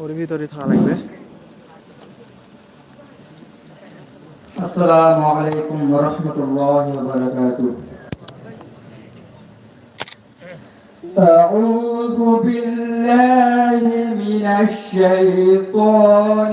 ওর ভিতরে থাকা লাগবে السلام عليكم ورحمة الله وبركاته أعوذ بالله من الشيطان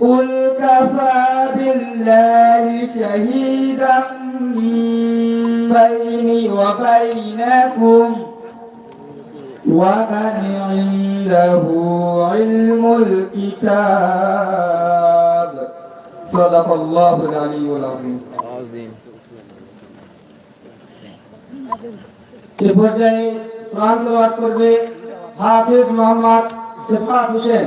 قل كفى بالله شهيدا بيني وبينكم ومن عنده علم الكتاب صدق الله العلي العظيم আজিম এ পর্যায়ে কোরআন তেলাওয়াত করবে হাফিজ মোহাম্মদ সেফাত হোসেন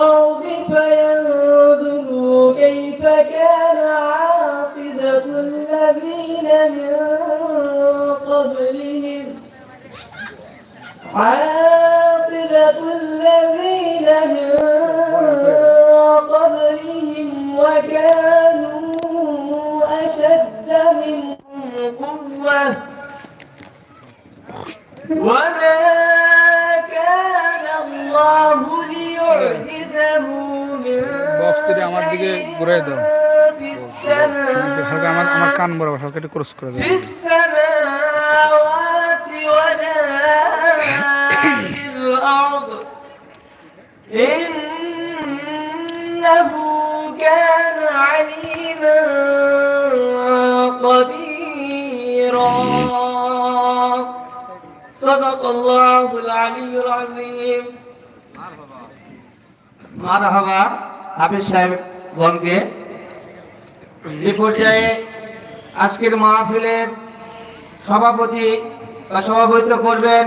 الأرض فينظروا كيف كان عاقبة الذين من قبلهم. عاقبة الذين من قبلهم وكانوا أشد منهم قوة. وما كان الله ليعجزه من বক্সটি আমার দিকে ঘুরাই দাও في السماء হালকা আমার আমার কান বরাবর হালকা একটু ক্রস করে দাও في السماوات ولا في الأرض إنه كان عليما قديرا صدق الله العلي العظيم মারহাবা হাফিজ সাহেব গণকে। এই পর্যায়ে আজকের মাহফিলের সভাপতি বা সভাপতিত্ব করবেন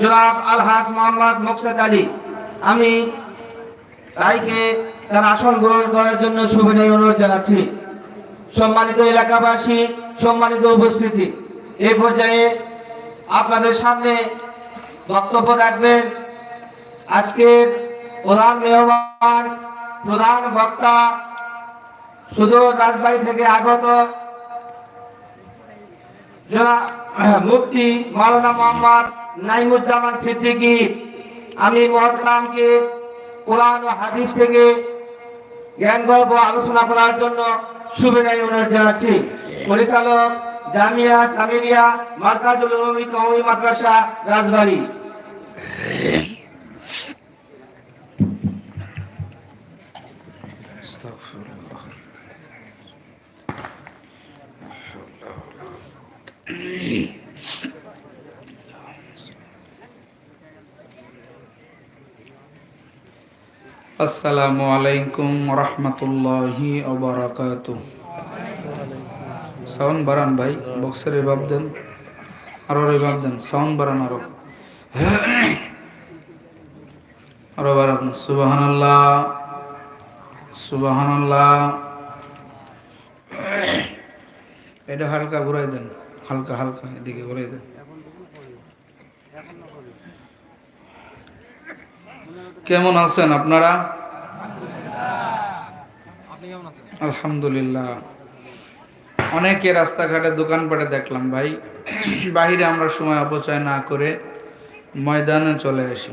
জনাব আলহাজ মোহাম্মদ মোকসাদ আলী। আমি তাইকে তার আসন গ্রহণ করার জন্য শুভেচ্ছা অনুরোধ জানাচ্ছি। সম্মানিত এলাকাবাসী, সম্মানিত উপস্থিতি। এ পর্যায়ে আপনাদের সামনে বক্তব্য রাখবেন আজকের প্রধান মেহমান, প্রধান বক্তা শুধু রাজবাড়ি থেকে আগত মুফতি মাওলানা মোহাম্মদ নাইমুজ্জামান সিদ্দিকী, আমি মহতরামকে কোরআন ও হাদিস থেকে জ্ঞান, গল্প, আলোচনা করার জন্য শুভেচ্ছা অনুরোধ জানাচ্ছি। পরিচালক জামিয়া সামিরিয়া, মার্কাজুল কওমি মাদ্রাসা, রাজবাড়ি। আসসালামু আলাইকুম রহমতুল্লাহি ওবরাকাত সাউন্ড বাড়ান ভাই বক্সের রিভাব দেন আরও রিভাব দেন সাউন্ড বাড়ান আরও۔ আরও বাড়ান সুবাহান সুবাহান আল্লাহ এটা হালকা ঘুরাই দেন। হালকা হালকা এদিকে ঘুরাই দেন। কেমন আছেন আপনারা? আলহামদুলিল্লাহ। অনেকে রাস্তাঘাটে দোকানপাটে দেখলাম ভাই। বাহিরে আমরা সময় অপচয় না করে ময়দানে চলে আসি।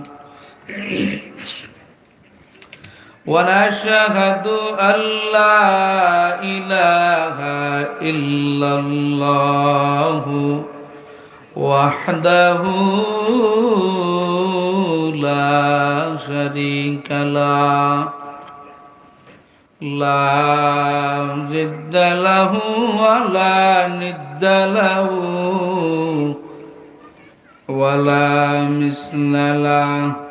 ونشهد أن لا إله إلا الله وحده لا شريك له لا ضد له ولا ند له ولا مثل له.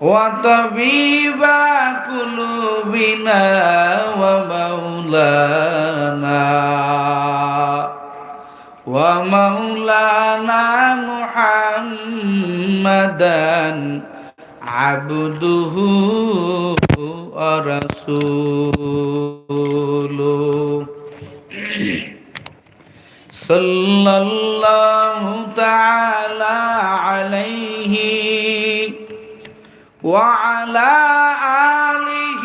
وطبيب قلوبنا ومولانا ومولانا محمدا عبده ورسوله صلى الله تعالى عليه وعلى آله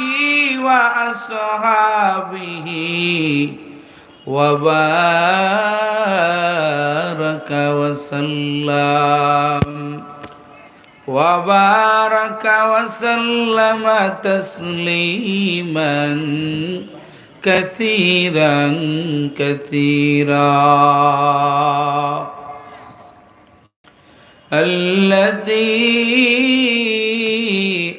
وأصحابه وبارك وسلم. وبارك وسلم تسليما كثيرا كثيرا. الذي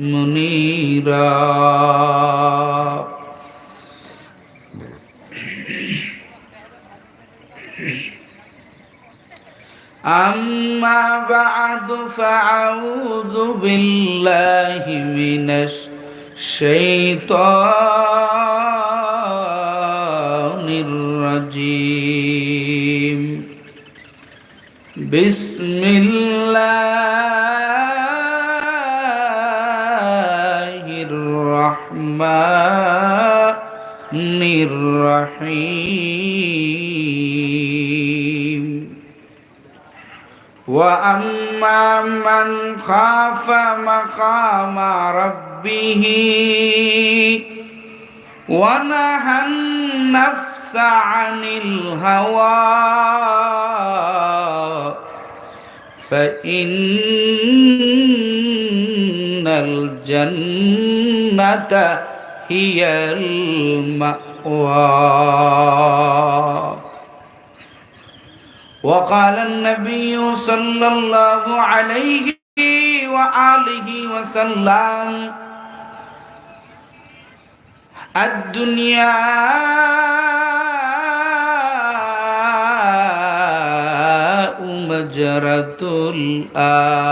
منيرا أما بعد فأعوذ بالله من الشيطان الرجيم بسم الله الرحمن الرحيم وأما من خاف مقام ربه ونهى النفس عن الهوى فإن الجنة هي المأوى. وقال النبي صلى الله عليه وآله وسلم الدنيا مجرة الآخرة.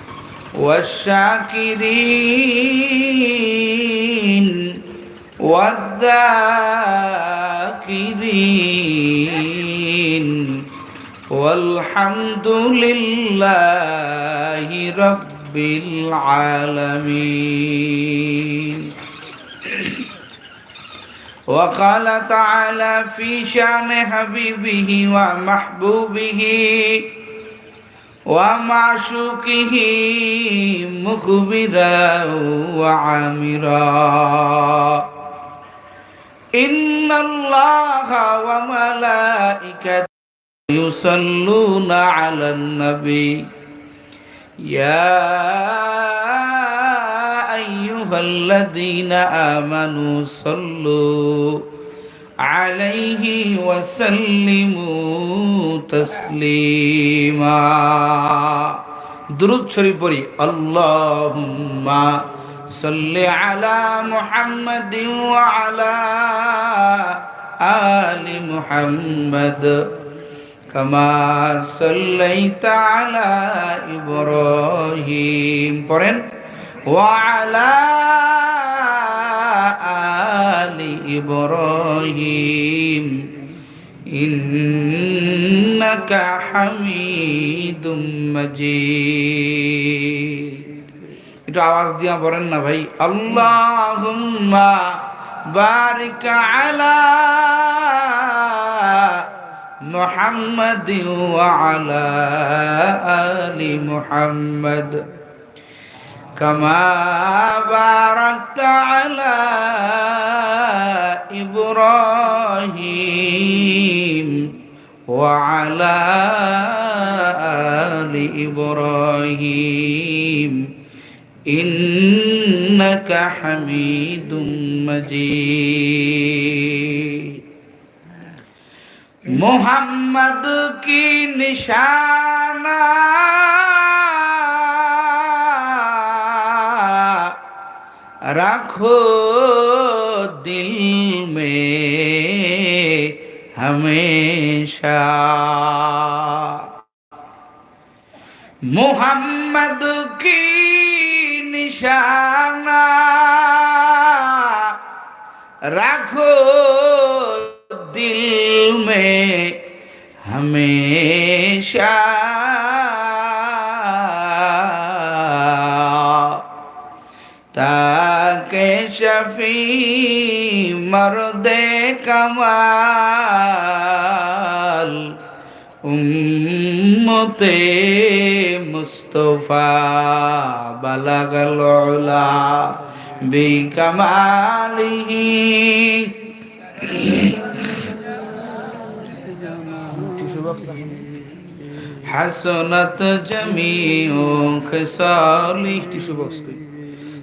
والشاكرين والذاكرين والحمد لله رب العالمين. وقال تعالى في شان حبيبه ومحبوبه ومعشوقه مخبرا وعامرا. إن الله وملائكته يصلون على النبي. يا أيها الذين آمنوا صلوا عليه وسلموا تسليما درود شريف بري اللهم صل على محمد وعلى آل محمد كما صليت على إبراهيم قرن وعلى إبراهيم إنك حميد مجيد একটু আওয়াজ দিয়া বলেন না ভাই আল্লাহুম্মা বারিক আলা محمد وعلى آل محمد كما باركت على إبراهيم وعلى آل إبراهيم إنك حميد مجيد محمد کی نشانہ رکھو دل میں ہمیشہ محمد کی نشانہ رکھو دل میں ہمیشہ শফি মরদে কমাল, উম্মতে মুস্তফা বালাগল বি কমালিহি। হাসনাত জমি ওখ সালিহ টিশু বক্স কই?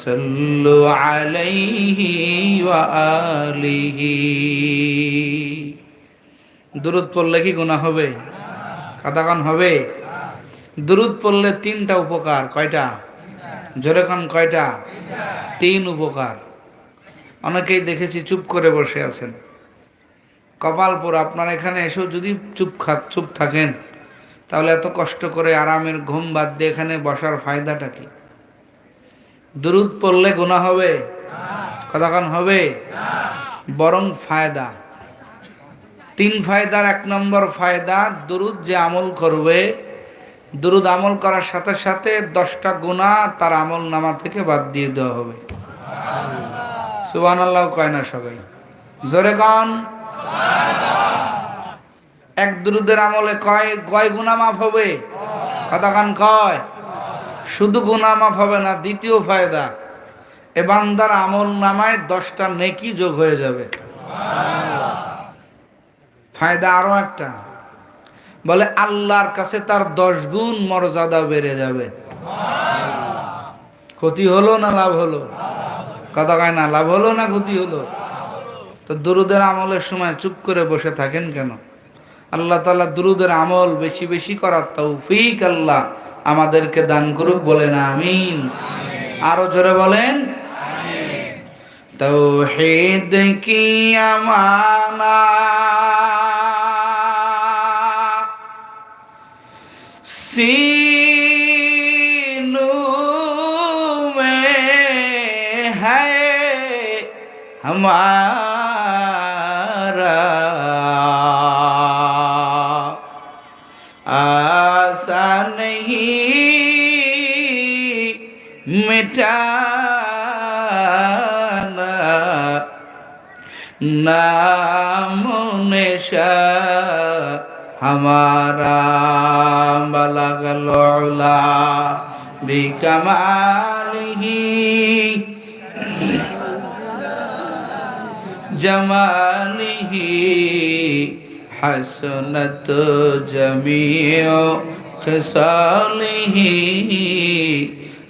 صلوا عليه وآله দূরত পড়লে কি গুণা হবে কাদাগান হবে দূরত পড়লে তিনটা উপকার কয়টা জোরে খান কয়টা তিন উপকার অনেকেই দেখেছি চুপ করে বসে আছেন কপালপুর আপনার এখানে এসেও যদি চুপ খা চুপ থাকেন তাহলে এত কষ্ট করে আরামের ঘুম বাদ দিয়ে এখানে বসার ফায়দাটা কি দুরুদ পড়লে গুণা হবে? কতক্ষণ হবে? বরং ফায়দা। তিন ফায়দার এক নম্বর ফায়দা, দুরুদ যে আমল করবে, দুরুদ আমল করার সাথে সাথে দশটা গুণা তার আমল নামা থেকে বাদ দিয়ে দেওয়া হবে। সুবান আল্লাহ কয় না সবাই? জোরে কন। এক দুরুদের আমলে কয় কয় গুণা মাফ হবে? কতক্ষণ কয়। শুধু গুণা মাফ হবে না, দ্বিতীয় ফায়দা, এ আমল নামায় দশটা নেকি যোগ হয়ে যাবে। ফায়দা আরও একটা। বলে, আল্লাহর কাছে তার দশ গুণ মর্যাদা বেড়ে যাবে। ক্ষতি হলো না লাভ হলো? কথা কয় না, লাভ হলো না ক্ষতি হলো? তো দুরুদের আমলের সময় চুপ করে বসে থাকেন কেন? আল্লাহ তালা দুরুদের আমল বেশি বেশি করার তৌফিক আল্লাহ আমাদেরকে দান করুক বলেন আমিন আরো জোরে বলেন তৌহিদ কি আমানা सीनू में है हमारा नहीं मिटाना नाम निशा हमारा बलगलोला बिकमालिही जमालिही हसनत जमीओ खसालिही सल्लु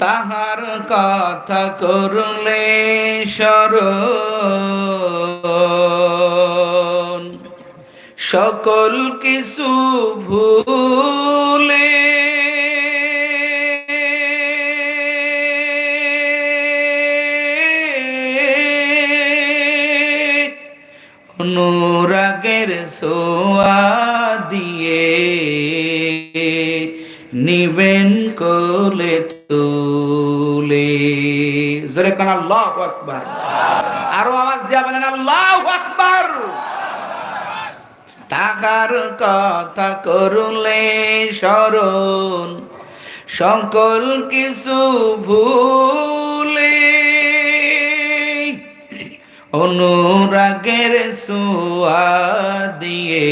তাহার কথা করলে স্মরণ সকল কিছু ভুলে অনুরাগের সোয়া দিয়ে নিবেন কোলে জোরে কান আল্লাহ আকবার। আরও আওয়াজ দিয়া বলেন, আল্লাহ আকবার। তাহার কথা করলে স্মরণ, সকল কিছু ভুলে। অনুরাগের সোয়া দিয়ে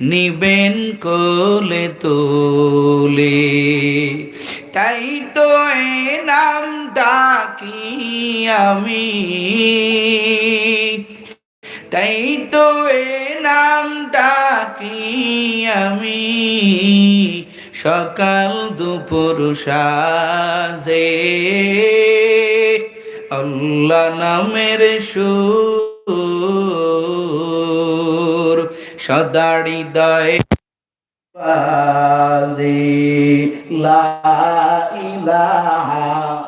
নিবেন কোলে তোলে। তাই তো এ নাম ডাকি আমি। তাই তো এ নাম ডাকি আমি? সকাল দুপুর সাজে। আল্লাহ নামের সুর সদাড়ি দয় লা ইলাহা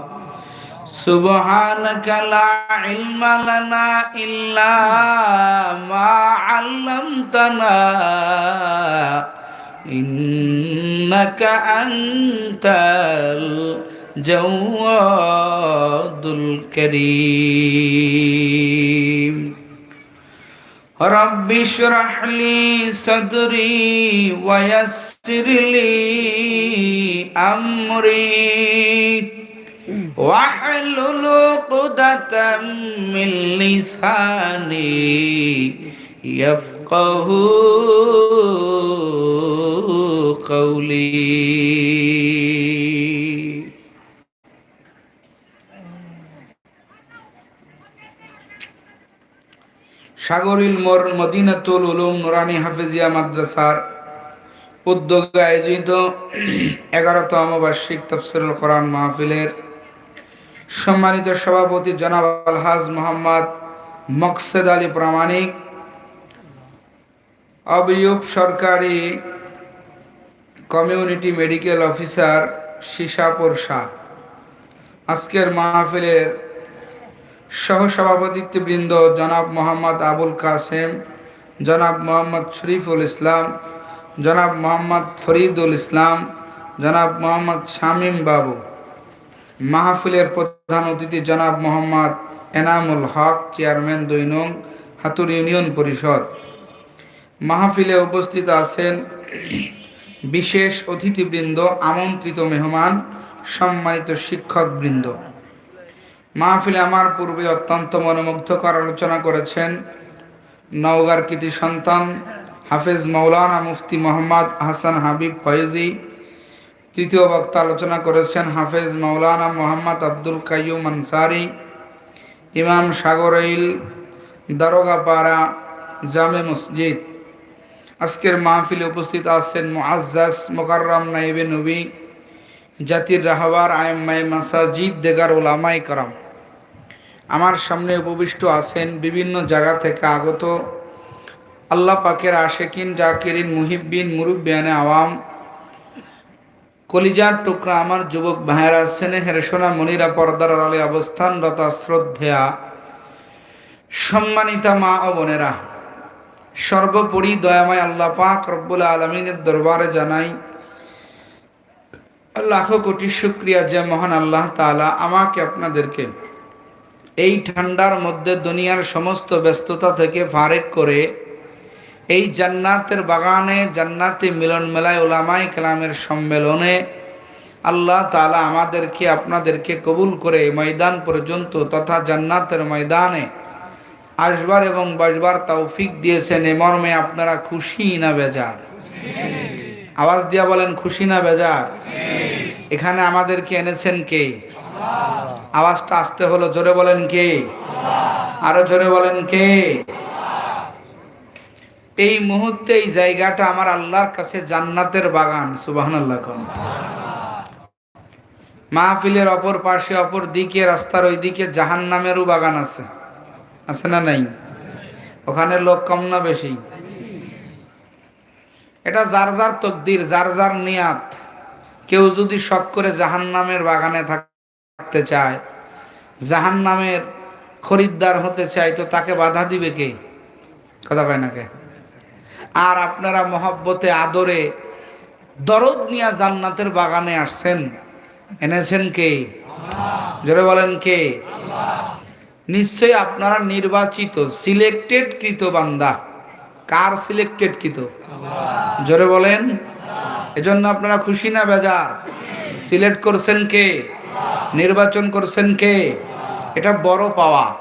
سبحانك لا علم لنا إلا ما علمتنا إنك أنت الجواد الكريم رب اشرح لي صدري ويسر لي أمري واحلل عقدة من لساني يفقه قولي সাগরিল মোর মদিনাতুল উলুম নুরানি হাফেজিয়া মাদ্রাসার উদ্যোগে আয়োজিত এগারোতম বার্ষিক তফসিরুল কোরআন মাহফিলের সম্মানিত সভাপতি জনাব আলহাজ মোহাম্মদ মকসেদ আলী প্রামাণিক অবিয়ুব সরকারি community medical officer Shishapur Shah. আজকের মাহফিলের সহসভাপতিত্ববৃন্দ জনাব মোহাম্মদ আবুল কাসেম, জনাব মোহাম্মদ শরীফুল ইসলাম, জনাব মোহাম্মদ ফরিদুল ইসলাম, জনাব মোহাম্মদ শামীম বাবু। মাহফিলের প্রধান অতিথি জনাব মোহাম্মদ এনামুল হক, চেয়ারম্যান দুই নং হাতুর ইউনিয়ন পরিষদ। মাহফিলে উপস্থিত আছেন বিশেষ অতিথিবৃন্দ, আমন্ত্রিত মেহমান, সম্মানিত শিক্ষকবৃন্দ। মাহফিলে আমার পূর্বে অত্যন্ত মনোমুগ্ধকর আলোচনা করেছেন নওগাঁর কৃতি সন্তান হাফেজ মৌলানা মুফতি মোহাম্মদ হাসান হাবিব ফয়েজি তৃতীয় বক্তা আলোচনা করেছেন হাফেজ মৌলানা মোহাম্মদ আব্দুল কাইয়ুম আনসারি, ইমাম সাগরইল, দারোগাপাড়া জামে মসজিদ। আজকের মাহফিলে উপস্থিত আছেন মুআজ্জাজ মোকাররম নাইবে নবী, জাতির রাহবার আয়ম্মাই মাসাজিদ দেগার ওলামাই কারাম। আমার সামনে উপবিষ্ট আছেন বিভিন্ন জায়গা থেকে আগত আল্লাহ পাকের আশেকিন, জাকিরিন, মুহিব্বিন, মুরুব্বিয়ানে আওয়াম কলিজার টুকরা আমার যুবক ভাইয়েরা স্নেহের সোনা মনিরা পর্দার আলে অবস্থানরত শ্রদ্ধেয়া সম্মানিতা মা ও বোনেরা, সর্বোপরি দয়াময় আল্লাহ পাক রব্বুল আলমিনের দরবারে জানাই, লাখো কোটি শুক্রিয়া যে মহান আল্লাহ তাআলা আমাকে আপনাদেরকে এই ঠান্ডার মধ্যে দুনিয়ার সমস্ত ব্যস্ততা থেকে ফারেক করে এই জান্নাতের বাগানে জান্নাতি মিলন মেলায় ওলামাই কালামের সম্মেলনে আল্লাহ তাআলা আমাদেরকে, আপনাদেরকে কবুল করে ময়দান পর্যন্ত তথা জান্নাতের ময়দানে আসবার এবং বসবার তৌফিক দিয়েছেন। এ মর্মে আপনারা খুশি না বেজার? আওয়াজ দিয়া বলেন, খুশি না বেজার? এখানে আমাদেরকে এনেছেন কে? আওয়াজটা আসতে হলো, জোরে বলেন কে? আরও জোরে বলেন কে? এই মুহূর্তে এই জায়গাটা আমার আল্লাহর কাছে জান্নাতের বাগান সুবাহান আল্লাহ মাহফিলের অপর পাশে, অপর দিকে, রাস্তার ওই দিকে জাহান নামেরও বাগান আছে। আছে না নাই? ওখানে লোক কম না বেশি? এটা যার যার তকদির, যার যার নিয়াত। কেউ যদি শখ করে জাহান নামের বাগানে থাকতে চায় জাহান নামের খরিদ্দার হতে চায়, তো তাকে বাধা দিবে কে? কথা পায় না কে? আর আপনারা মহব্বতে, আদরে দরদ নিয়া জান্নাতের বাগানে আসছেন। এনেছেন কে? জোরে বলেন কে? নিশ্চয়ই আপনারা নির্বাচিত সিলেক্টেড কৃত বান্দা। কার সিলেক্টেড কৃত জোরে বলেন। এজন্য আপনারা খুশি না বেজার? সিলেক্ট করছেন কে? নির্বাচন করছেন কে? এটা বড় পাওয়া।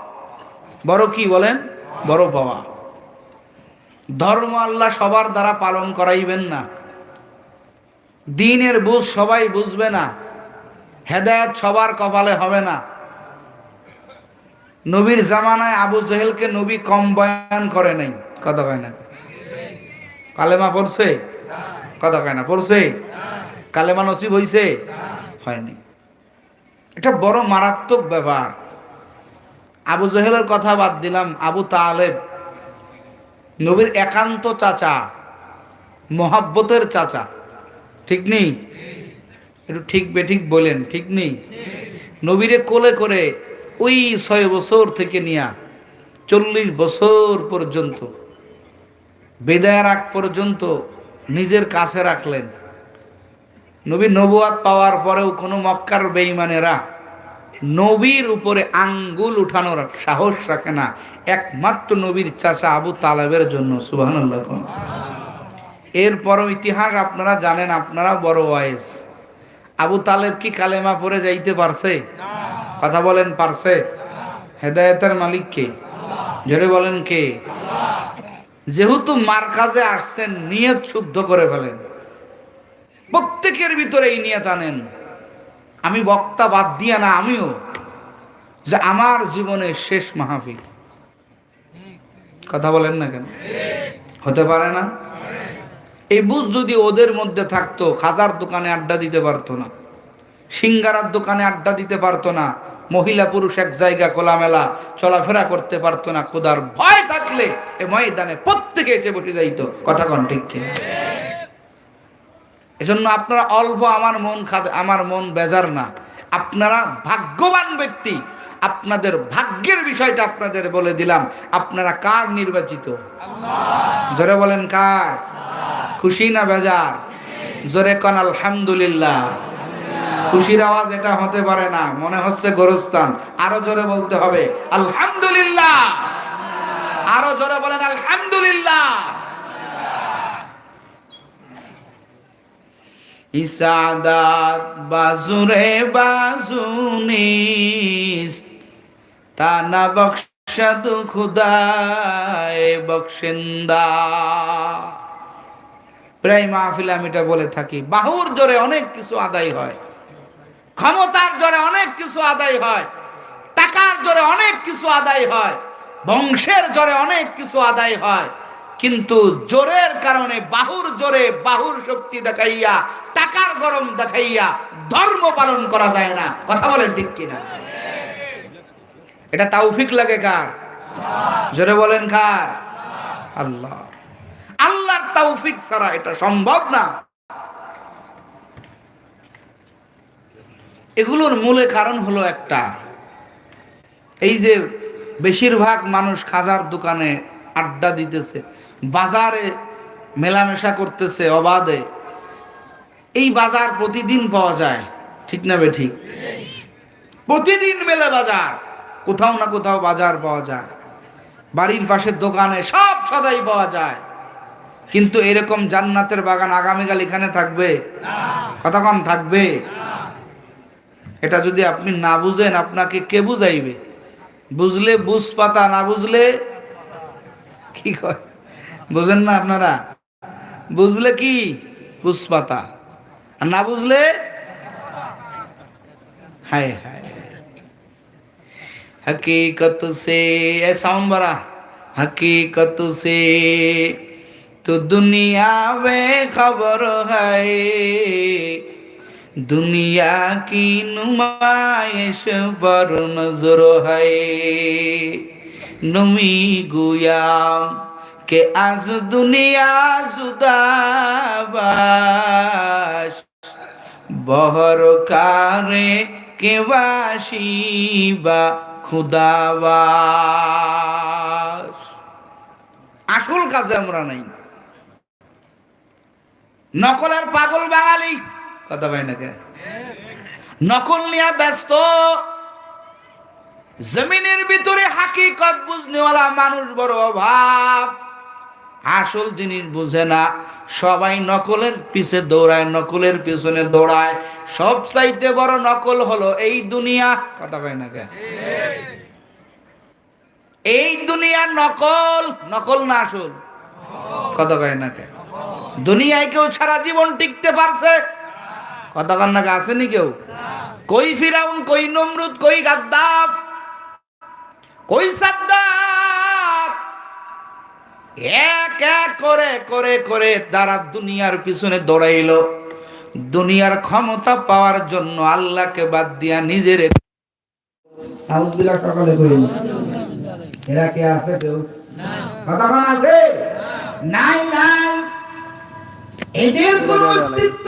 বড় কি বলেন? বড় পাওয়া। ধর্ম আল্লাহ সবার দ্বারা পালন করাইবেন না। দিনের বুঝ সবাই বুঝবে না। হেদায়ত সবার কপালে হবে না। নবীর জামানায় আবু জহেলকে নবী কম বয়ান করে নাই। কথা কয় না কালেমা পড়ছে? কথা কয় না, পড়ছে? কালেমা নসিব হইছে? হয়নি। এটা বড় মারাত্মক ব্যাপার। আবু জহেলের কথা বাদ দিলাম, আবু তালেব নবীর একান্ত চাচা, মহাব্বতের চাচা, ঠিক নেই? একটু ঠিক বেঠিক বলেন, ঠিক নেই? নবীরে কোলে করে ওই ছয় বছর থেকে নিয়া চল্লিশ বছর পর্যন্ত, বেদায়ের আগ পর্যন্ত নিজের কাছে রাখলেন। নবী নবুয়াত পাওয়ার পরেও কোনো মক্কার বেঈমানেরা নবীর উপরে আঙ্গুল উঠানোর সাহস রাখে না। একমাত্র নবীর চাচা আবু তালেবের জন্য, সুবহানাল্লাহ কোন। এরপরও ইতিহাস আপনারা জানেন আপনারা বড় ওয়াইস আবু তালেব কি কালেমা পরে যাইতে পারছে? কথা বলেন, পারছে? হেদায়েতের মালিক কে? জোরে বলেন কে? যেহেতু মার কাজে আসছেন, নিয়ত শুদ্ধ করে ফেলেন। প্রত্যেকের ভিতরে এই নিয়ত আনেন। আমি বক্তা বাদ দিয়া না আমিও, যে আমার জীবনের শেষ মাহফিল। কথা বলেন না কেন? হতে পারে না? এই বুঝ যদি ওদের মধ্যে থাকতো, খাজার দোকানে আড্ডা দিতে পারতো না, সিঙ্গারার দোকানে আড্ডা দিতে পারতো না, মহিলা পুরুষ এক জায়গা খোলামেলা চলাফেরা করতে পারতো না, খোদার ভয় থাকলে এ ময়দানে প্রত্যেকে এসে বসে যাইতো। কথা কন ঠিক কিনা? এজন্য আপনারা অল্প আমার মন খাদ আমার মন বেজার না। আপনারা ভাগ্যবান ব্যক্তি। আপনাদের ভাগ্যের বিষয়টা আপনাদের বলে দিলাম। আপনারা কার নির্বাচিত? জোরে বলেন কার? খুশি না বেজার? জোরে কন আলহামদুলিল্লাহ। খুশির আওয়াজ এটা হতে পারে না। মনে হচ্ছে গোরস্থান। আরও জোরে বলতে হবে আলহামদুলিল্লাহ। আরও জোরে বলেন আলহামদুলিল্লাহ। ইসাদাত বাজুরে বাজুনিস তানা বখশাদ খুদায় বখশেন্দা প্রায় মাহফিলে আমি এটা বলে থাকি। বাহুর জোরে অনেক কিছু আদায় হয়। ক্ষমতার জোরে অনেক কিছু আদায় হয়। টাকার জোরে অনেক কিছু আদায় হয়। বংশের জোরে অনেক কিছু আদায় হয়। কিন্তু জোরের কারণে বাহুর জোরে বাহুর শক্তি দেখাইয়া গরম দেখাইয়া ধর্ম পালন করা যায় না। কথা বলেন ঠিক কিনা? এটা তাওফিক লাগে কার? জোরে বলেন কার? আল্লাহ। আল্লাহর তাওফিক ছাড়া এটা সম্ভব না। এগুলোর মূলে কারণ হলো একটা। এই যে বেশিরভাগ মানুষ খাজার দোকানে আড্ডা দিতেছে, বাজারে মেলামেশা করতেছে, অবাধে। এই বাজার প্রতিদিন পাওয়া যায়। ঠিক না বে ঠিক? প্রতিদিন মেলে বাজার। কোথাও না কোথাও বাজার পাওয়া যায়। বাড়ির পাশের দোকানে সব সদাই পাওয়া যায়। কিন্তু এরকম জান্নাতের বাগান আগামীকাল এখানে থাকবে? কতক্ষণ থাকবে? এটা যদি আপনি না বুঝেন, আপনাকে কে বুঝাইবে? বুঝলে বুঝ পাতা না বুঝলে কি কয়? বুঝেন না আপনারা? বুঝলে কি? বুঝ পাতা আর না বুঝলে হায় হায় हकीकत से ए साउंड बड़ा हकीकत से तो दुनिया में खबर है दुनिया की नुमाइश पर नजर है नमी गुयाम के आज दुनिया जुदाबाश বহর কারে কেবাসিবা খুদাবাস। আসল কাজে আমরা নাই। নকলের পাগল বাঙালি। কথা পাই না কে? নকল নিয়ে ব্যস্ত। জমিনের ভিতরে হাকিকত বুঝনেওয়ালা মানুষ বড় অভাব। আসল জিনিস বুঝে না। সবাই নকলের পিছে দৌড়ায়, নকলের পিছনে দৌড়ায়। সব চাইতে বড় নকল হলো এই দুনিয়া। কথা কয় না এই দুনিয়া নকল নকল না আসল? কথা কয় না দুনিয়ায় কেউ সারা জীবন টিকতে পারছে? কথা কন না কে? আসেনি কেউ? কই ফিরাউন, কই নমরুদ, কই গাদ্দাফ, কই সাদ্দাত এক এক করে করে করে তারা দুনিয়ার পিছনে দৌড়াইল। দুনিয়ার ক্ষমতা পাওয়ার জন্য আল্লাহকে বাদ দিয়া নিজের এরা কে আছে কেউ? কতক্ষণ আছে? নাই নাই। এদের কোনো অস্তিত্ব